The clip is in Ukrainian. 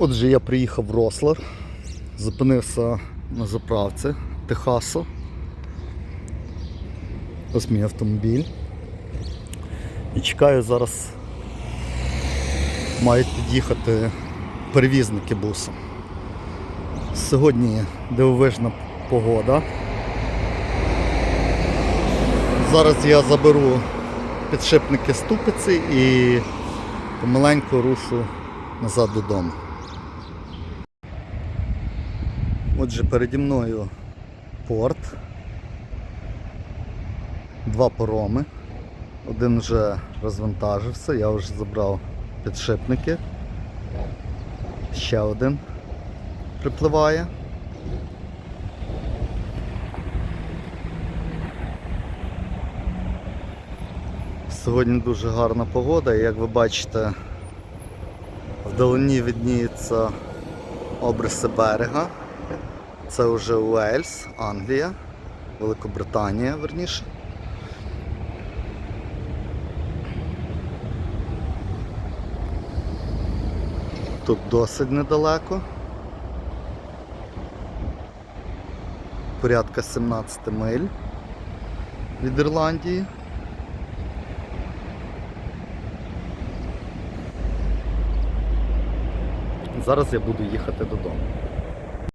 Отже, я приїхав в Рослар, зупинився на заправці Техасо. Ось мій автомобіль. І чекаю зараз. Мають під'їхати перевізники буса. Сьогодні дивовижна погода. Зараз я заберу підшипники ступиці і помаленьку рушу назад додому. Отже, переді мною порт. Два пороми. Один вже розвантажився, я вже забрав підшипники. Ще один припливає. Сьогодні дуже гарна погода, і як ви бачите, вдалині відніються обриси берега. Це вже Уельс, Англія, Великобританія, верніше. Тут досить недалеко. Порядка 17 миль від Ірландії. Зараз я буду їхати додому.